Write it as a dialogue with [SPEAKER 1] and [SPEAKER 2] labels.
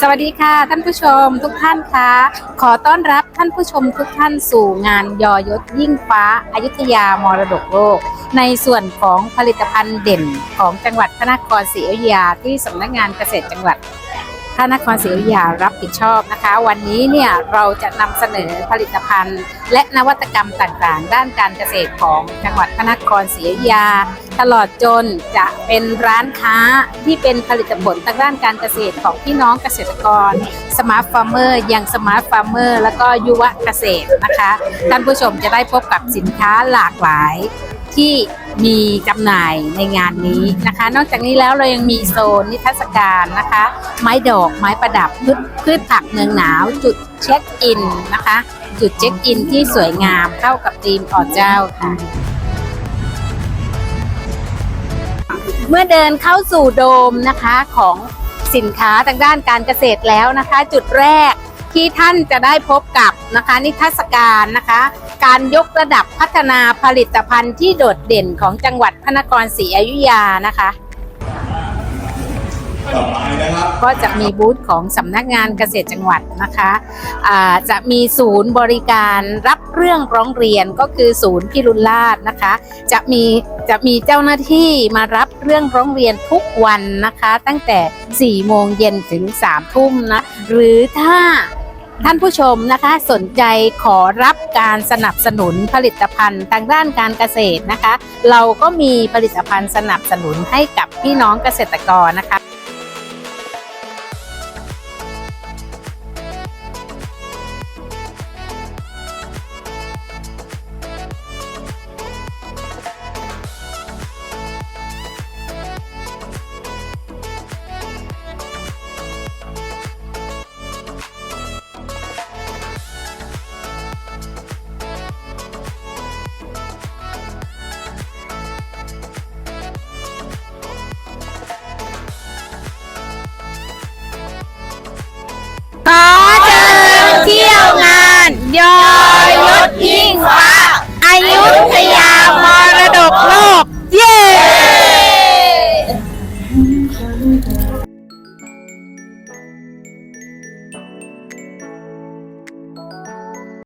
[SPEAKER 1] สวัสดีค่ะ ท่านผู้ชมทุกท่านคะขอต้อนรับท่านผู้ชมทุกท่านสู่งานยอยศยิ่งฟ้าอายุทยามรดกโลก ในส่วนของผลิตภัณฑ์เด่นของจังหวัดพระนครศรีอยุธยาที่สำนักงานเกษตรจังหวัดพระนครศรีอยุธยารับผิดชอบนะคะ วันนี้เนี่ยเราจะนำเสนอผลิตภัณฑ์ และนวัตกรรมต่างๆ ด้านการเกษตรของจังหวัดพระนครศรีอยุธยา ตลอดจนจะเป็นร้านค้าที่เป็นผลิตผลทางด้านการเกษตรของพี่น้องเกษตรกรสมาร์ทฟาร์มเมอร์ยังสมาร์ทฟาร์มเมอร์แล้วก็ยุวเกษตรนะคะท่านผู้ชมจะได้พบกับสินค้าหลากหลายที่มีจำหน่ายในงานนี้นะคะ นอกจากนี้แล้วเรายังมีโซนนิทรรศการนะคะ ไม้ดอกไม้ประดับพืชพืชผักเมืองหนาว จุดเช็คอินนะคะ จุดเช็คอินที่สวยงามเข้ากับธีมอ่อเจ้าค่ะ เมื่อเดินเข้าสู่โดมนะคะของสินค้าทางด้านการเกษตรแล้วนะคะ จุดแรกที่ท่านจะได้พบกับนะคะ นิทรรศการนะคะ การยกระดับพัฒนาผลิตภัณฑ์ที่โดดเด่นของจังหวัดพระนครศรีอยุธยานะคะ
[SPEAKER 2] ต่อไปนะครับ
[SPEAKER 1] ก็จะมีบูธของสำนักงานเกษตรจังหวัดนะคะอ่าจะมีศูนย์บริการรับเรื่องร้องเรียนก็คือศูนย์พิรุณราชนะคะ จะมีจะมีเจ้าหน้าที่มารับเรื่องร้องเรียนทุกวันนะคะ ตั้งแต่ 4 โมงเย็นถึง 3 ทุ่มนะหรือถ้าท่านผู้ชมนะคะสนใจขอรับการสนับสนุนผลิตภัณฑ์ทางด้านการเกษตรนะคะ เราก็มีผลิตภัณฑ์สนับสนุนให้กับพี่น้องเกษตรกรนะคะ ตา